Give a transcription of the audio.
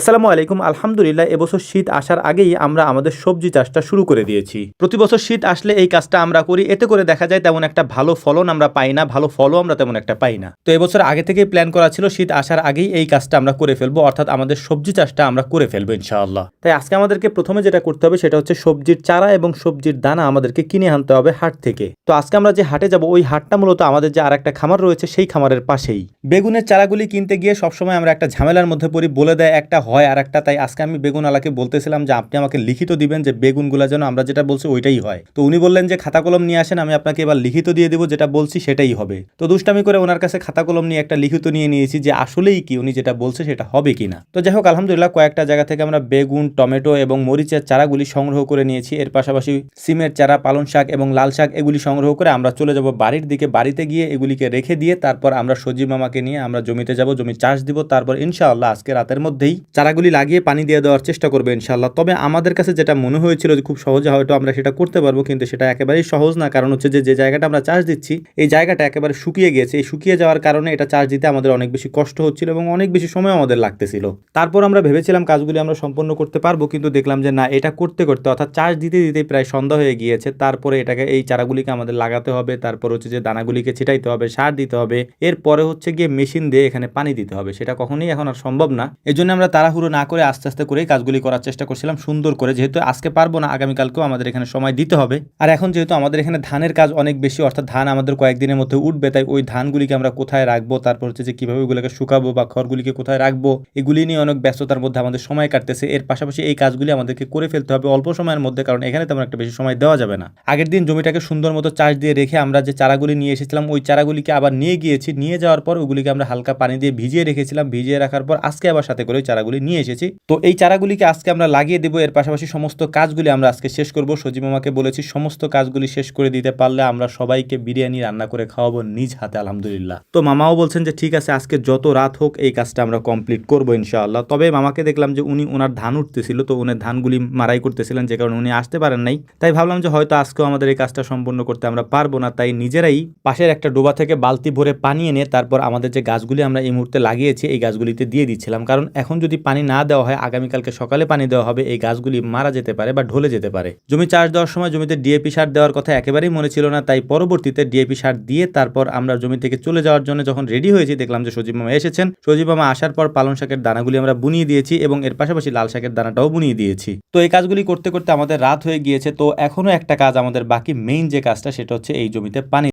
আসসালামু আলাইকুম। আলহামদুলিল্লাহ, এবছর শীত আসার আগেই আমরা আমাদের সবজি চাষটা শুরু করে দিয়েছি। প্রতি বছর শীত আসলে এই কাজটা আমরা করি, এতে করে দেখা যায় তেমন একটা ভালো ফলন আমরা পাই না, ভালো ফলও আমরা তেমন একটা পাই না। তো এবছর আগে থেকেই প্ল্যান করা ছিল, শীত আসার আগেই এই কাজটা আমরা করে ফেলব, অর্থাৎ আমাদের সবজি চাষটা আমরা করে ফেলব, ইনশাআল্লাহ। তাই আজকে আমাদেরকে প্রথমে যেটা করতে হবে, সেটা হচ্ছে সবজির চারা এবং সবজির দানা আমাদেরকে কিনে আনতে হবে হাট থেকে। তো আজকে আমরা যে হাটে যাব, ওই হাটটা মূলত আমাদের যে আর একটা খামার রয়েছে, সেই খামারের পাশেই। বেগুনের চারাগুলি কিনতে গিয়ে সবসময় আমরা একটা ঝামেলার মধ্যে পড়ি, বলে দেয় একটা হয় আর একটা তাই আজকে আমি বেগুনওয়ালাকে বলতেছিলাম যে আপনি আমাকে লিখিত দিবেন যে বেগুনগুলা যেন আমরা যেটা বলছি ওইটাই হয়। তো উনি বললেন যে খাতা কলম নিয়ে আসেন, আমি আপনাকে এবার লিখিত দিয়ে দেবো, যেটা বলছি সেটাই হবে। তো দুষ্টামি করে ওনার কাছে খাতা কলম নিয়ে একটা লিখিত নিয়ে নিয়েছি যে আসলেই কি উনি যেটা বলছে সেটা হবে কি না তো যাই হোক, আলহামদুলিল্লাহ কয়েকটা জায়গা থেকে আমরা বেগুন, টমেটো এবং মরিচের চারাগুলি সংগ্রহ করে নিয়েছি। এর পাশাপাশি সিমের চারা পালন শাক এবং লাল শাক এগুলি সংগ্রহ করে আমরা চলে যাব বাড়ির দিকে, বাড়িতে গিয়ে এগুলিকে রেখে দিয়ে তারপর আমরা সজি মামাকে নিয়ে আমরা জমিতে যাব জমি চাষ দিব। তারপর ইনশাআল্লাহ আজকে রাতের মধ্যেই চারাগুলি লাগিয়ে পানি দিয়ে দেওয়ার চেষ্টা করবে ইনশাআল্লাহ। তবে আমাদের কাছে যেটা মনে হয়েছিল যে খুব সহজে হয়তো আমরা সেটা করতে পারব, কিন্তু সেটা একেবারেই সহজ না। কারণ হচ্ছে যে যে জায়গাটা আমরা চাষ দিচ্ছি, এই জায়গাটা একেবারে শুকিয়ে গিয়েছে। এই শুকিয়ে যাওয়ার কারণে এটা চাষ দিতে আমাদের অনেক বেশি কষ্ট হচ্ছিল এবং অনেক বেশি সময় আমাদের লাগতেছিল। তারপর আমরা ভেবেছিলাম কাজগুলি আমরা সম্পন্ন করতে পারব, কিন্তু দেখলাম যে, না, এটা করতে করতে অর্থাৎ চাষ দিতে দিতে প্রায় সন্ধ্যা হয়ে গিয়েছে। তারপরে এটাকে, এই চারাগুলিকে আমাদের লাগাতে হবে। তারপর হচ্ছে যে, দানাগুলিকে ছিটাইতে হবে, সার দিতে হবে। এরপরে হচ্ছে গিয়ে মেশিন দিয়ে এখানে পানি দিতে হবে। সেটা কখনোই এখন আর সম্ভব না। এই জন্য আমরা তাড়াহুড়ো না করে আস্তে আস্তে করেই কাজগুলি করার চেষ্টা করছিলাম, সুন্দর করে। যেহেতু আজকে পারব না, আগামীকালকেও আমাদের এখানে সময় দিতে হবে। আর এখন যেহেতু আমাদের এখানে ধানের কাজ অনেক বেশি, অর্থাৎ ধান আমাদের কয়েকদিনের মধ্যে উঠবে, তাই ওই ধানগুলিকে আমরা কোথায় রাখব, তারপর হচ্ছে যে কীভাবে ওগুলোকে শুকাবো বা খড়গুলিকে কোথায় রাখব, এগুলি নিয়ে অনেক ব্যস্ততার মধ্যে আমাদের সময় কাটতেছে। এর পাশাপাশি এই কাজগুলি আমাদেরকে করে ফেলতে হবে অল্প সময়ের মধ্যে, কারণ এখানে তেমন একটা বেশি সময় দেওয়া যাবে না। আগের দিন জমিটাকে সুন্দর মতো চাষ দিয়ে রেখে আমরা যে চারাগুলি নিয়ে এসেছিলাম, ওই চারাগুলিকে আবার নিয়ে গিয়েছি। নিয়ে যাওয়ার পর ওগুলিকে আমরা হালকা পানি দিয়ে ভিজিয়ে রেখেছিলাম। ভিজিয়ে রাখার পর আজকে আবার সাথে করে ওই চারাগুলি নিয়ে এসেছি। তো এই চারাগুলিকে আজকে আমরা লাগিয়ে দেবো। এর পাশাপাশি সমস্ত কাজগুলি আমরা আজকে শেষ করব। সজি মামাকে বলেছি, সমস্ত কাজগুলি শেষ করে দিতে পারলে আমরা সবাইকে বিরিয়ানি রান্না করে খাওয়াবো নিজ হাতে, আলহামদুলিল্লাহ। তো মামাও বলছেন যে, ঠিক আছে, আজকে যত রাত হোক এই কাজটা আমরা কমপ্লিট করব ইনশাআল্লাহ। তবে মামাকে দেখলাম যে, উনি ওনার ধান উঠতেছিল, তো উনি ধানগুলি মারাই করতেছিলেন, যে কারণে উনি আসতে পারেন নাই। তাই ভাবলাম যে, হয়তো আজকেও আমাদের এই কাজটা সম্পূর্ণ করতে আমরা পারব না। তাই নিজেরাই পাশের একটা ডোবা থেকে বালতি ভরে পানি এনে তারপর আমাদের যে গাছগুলি আমরা এই মুহূর্তে লাগিয়েছি, এই গাছগুলিতে দিয়ে দিচ্ছিলাম। কারণ এখন যদি পানি না দেওয়া হয়, আগামীকালকে সকালে পানি দেওয়া হবে, এই গাছগুলি মারা যেতে পারে বা ঢলে যেতে পারে। জমি চাষ দেওয়ার সময় জমিতে ডিএপি সার দেওয়ার কথা একেবারেই মনে ছিল না, তাই পরবর্তীতে ডিএপি সার দিয়ে তারপর আমরা জমি থেকে চলে যাওয়ার জন্য যখন রেডি হয়েছি, দেখলাম যে সজীব মামা এসেছেন। সজীব মামা আসার পর পালন শাকের দানাগুলি আমরা বুনিয়ে দিয়েছি এবং এর পাশাপাশি লাল শাকের দানাটাও বুনিয়ে দিয়েছি। তো এই কাজগুলি করতে করতে আমাদের রাত হয়ে গিয়েছে, তো এখনও একটা কাজ আমাদের বাকি মেইন যে কাজটা, সেটা হচ্ছে এই জমিতে পানি